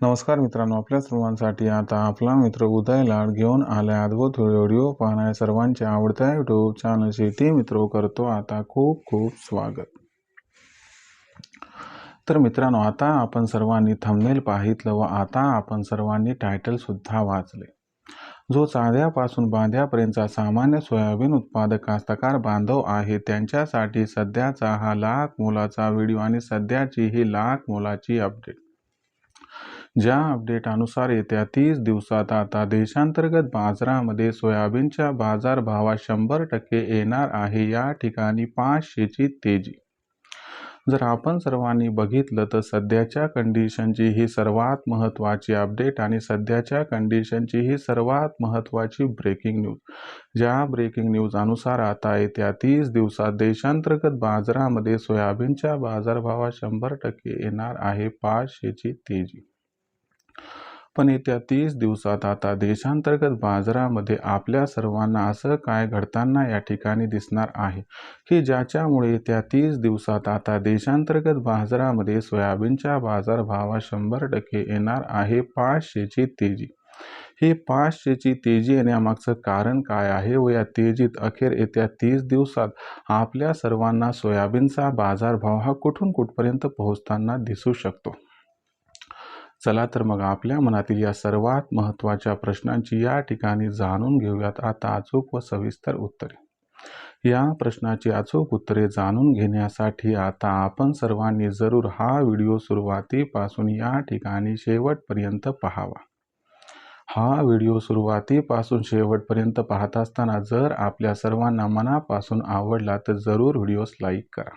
नमस्कार मित्रांनो आपल्या सर्वांसाठी आता आपला मित्र उदय लाड घेऊन आल्या अद्भुत व्हिडिओ पाहणाऱ्या सर्वांच्या आवडत्या युट्यूब चॅनल शेती मित्र करतो आता खूप खूप स्वागत. तर मित्रांनो आता आपण सर्वांनी थंबनेल पाहितलं व आता आपण सर्वांनी टायटलसुद्धा वाचले. जो चांद्यापासून बांध्यापर्यंतचा सामान्य सोयाबीन उत्पादक कास्तकार बांधव आहे त्यांच्यासाठी सध्याचा हा लाख मोलाचा व्हिडिओ आणि सध्याची ही लाख मोलाची अपडेट ज्या अपडेटानुसार येत्या तीस दिवसात आता देशांतर्गत बाजारामध्ये सोयाबीनच्या बाजारभावात शंभर टक्के येणार आहे या ठिकाणी पाचशेची तेजी. जर आपण सर्वांनी बघितलं तर सध्याच्या कंडिशनची ही सर्वात महत्त्वाची अपडेट आणि सध्याच्या कंडिशनची ही सर्वात महत्त्वाची ब्रेकिंग न्यूज ज्या ब्रेकिंग न्यूज अनुसार आता येत्या तीस दिवसात देशांतर्गत बाजारामध्ये सोयाबीनच्या बाजारभावात शंभर टक्के येणार आहे पाचशेची तेजी. पण येत्या तीस दिवसात आता देशांतर्गत बाजारामध्ये आपल्या सर्वांना असं काय घडताना या ठिकाणी दिसणार आहे? की ज्याच्यामुळे येत्या तीस दिवसात आता देशांतर्गत बाजारामध्ये सोयाबीनच्या बाजारभावात शंभर टक्के येणार आहे पाचशेची तेजी. ही पाचशेची तेजी येण्यामागचं कारण काय आहे व या तेजीत अखेर येत्या तीस दिवसात आपल्या सर्वांना सोयाबीनचा बाजारभाव हा कुठून कुठपर्यंत पोहोचताना दिसू शकतो? चला तर मग आपल्या मनातील या सर्वात महत्त्वाच्या प्रश्नांची या ठिकाणी जाणून घेऊयात. आता अचूक व सविस्तर उत्तरे. या प्रश्नाची अचूक उत्तरे जाणून घेण्यासाठी आता आपण सर्वांनी जरूर हा व्हिडिओ सुरुवातीपासून या ठिकाणी शेवटपर्यंत पाहावा. हा व्हिडिओ सुरुवातीपासून शेवटपर्यंत पाहत असताना जर आपल्या सर्वांना मनापासून आवडला तर जरूर व्हिडिओस लाईक करा.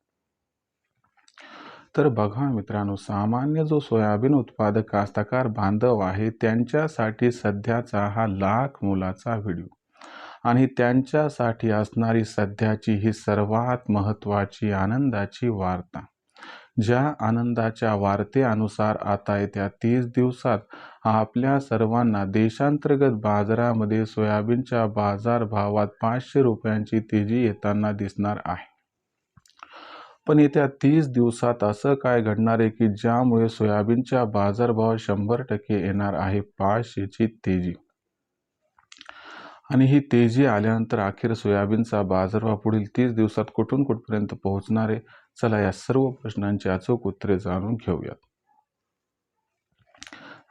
तर बघा मित्रांनो सामान्य जो सोयाबीन उत्पादक कास्तकार बांधव आहे त्यांच्यासाठी सध्याचा हा लाख मोलाचा व्हिडिओ. आणि त्यांच्यासाठी असणारी सध्याची ही सर्वात महत्त्वाची आनंदाची वार्ता. ज्या आनंदाच्या वार्तेनुसार आता येत्या तीस दिवसात आपल्या सर्वांना देशांतर्गत बाजारामध्ये सोयाबीनच्या बाजारभावात पाचशे रुपयांची तेजी येताना दिसणार आहे. पण येत्या तीस दिवसात असं काय घडणार आहे की ज्यामुळे सोयाबीनच्या बाजारभाव शंभर टक्के येणार आहे पाचशेची तेजी? आणि ही तेजी आल्यानंतर अखेर सोयाबीनचा बाजारभाव पुढील तीस दिवसात कुठून कुठपर्यंत पोहोचणार आहे? चला या सर्व प्रश्नांची अचूक उत्तरे जाणून घेऊयात.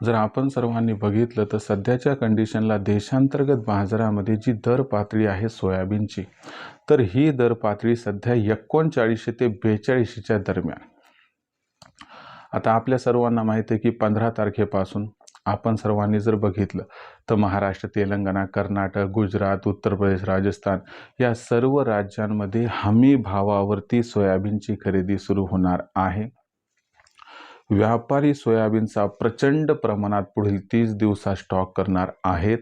जर आपण सर्वांनी बघितलं तर सध्याच्या कंडिशनला देशांतर्गत बाजारामध्ये जी दर पातळी आहे सोयाबीनची तर ही दर पातळी सध्या एकोणचाळीसशे ते बेचाळीसशेच्या दरम्यान. आता आपल्या सर्वांना माहिती आहे की पंधरा तारखेपासून आपण सर्वांनी जर बघितलं तर महाराष्ट्र तेलंगणा कर्नाटक गुजरात उत्तर प्रदेश राजस्थान या सर्व राज्यांमध्ये हमी भावावरती सोयाबीनची खरेदी सुरू होणार आहे. व्यापारी सोयाबीनचा प्रचंड प्रमाणात पुढील तीस दिवसात स्टॉक करणार आहेत.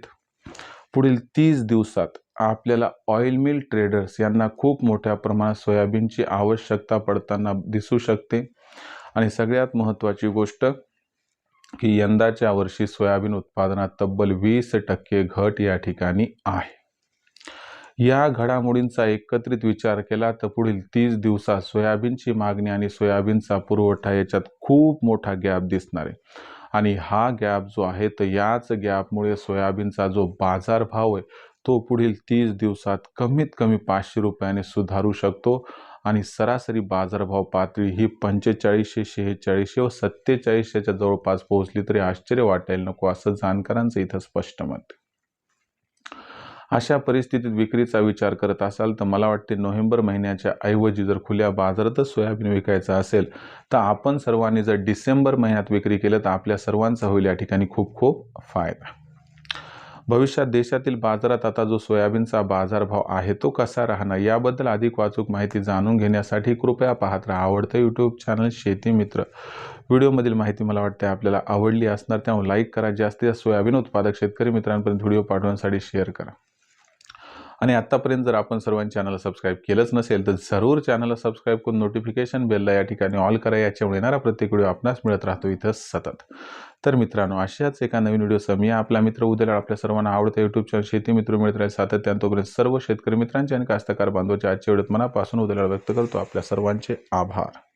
पुढील तीस दिवसात आपल्याला ऑइल मिल ट्रेडर्स यांना खूप मोठ्या प्रमाणात सोयाबीनची आवश्यकता पडताना दिसू शकते. आणि सगळ्यात महत्त्वाची गोष्ट की यंदाच्या वर्षी सोयाबीन उत्पादनात तब्बल वीस टक्के घट या ठिकाणी आहे. या घडामोडींचा एकत्रित विचार केला तर पुढील तीस दिवसात सोयाबीनची मागणी आणि सोयाबीनचा पुरवठा याच्यात खूप मोठा गॅप दिसणार आहे. आणि हा गॅप जो आहे तर याच गॅपमुळे सोयाबीनचा जो बाजारभाव आहे तो पुढील तीस दिवसात कमीत कमी पाचशे रुपयाने सुधारू शकतो. आणि सरासरी बाजारभाव पातळी ही पंचेचाळीसशे शेहेचाळीसशे व सत्तेचाळीसशेच्या जवळपास पोहोचली तरी आश्चर्य वाटायला नको असं जाणकारांचं इथं स्पष्ट मत अशा परिस्थितीत विक्रीचा विचार करत असाल तर मला वाटते नोव्हेंबर महिन्याच्या ऐवजी जर खुल्या बाजारातच सोयाबीन विकायचं असेल तर आपण सर्वांनी जर डिसेंबर महिन्यात विक्री केलं तर आपल्या सर्वांचा होईल या ठिकाणी खूप खूप फायदा. भविष्यात देशातील बाजारात आता जो सोयाबीनचा बाजारभाव आहे तो कसा राहणार याबद्दल अधिक वाचूक माहिती जाणून घेण्यासाठी कृपया पाहत राहा आवडतं यूट्यूब चॅनल शेती मित्र. व्हिडिओमधील माहिती मला वाटते आपल्याला आवडली असणार त्यामुळे लाईक करा. जास्तीत जास्त सोयाबीन उत्पादक शेतकरी मित्रांपर्यंत व्हिडिओ पाठवण्यासाठी शेअर करा. आणि आत्तापर्यंत जर आपण सर्वांनी चॅनलला सबस्क्राईब केलंच नसेल तर जरूर चॅनलला सबस्क्राईब करून नोटिफिकेशन बेलला या ठिकाणी ऑल करा. याच्यामुळे येणारा प्रत्येक व्हिडिओ आपणास मिळत राहतो इथं सतत. तर मित्रांनो अशाच एका नवीन व्हिडिओ मी आपला मित्र उद्याला आपल्या सर्वांना आवडतं यूट्यूब चॅनल शेती मित्र मिळत राहील. सातत्यानं तोपर्यंत सर्व शेतकरी मित्रांचे आणि कास्तकार बांधवाच्या आजच्या व्हिडिओत मनापासून उद्याला व्यक्त करतो. आपल्या सर्वांचे आभार.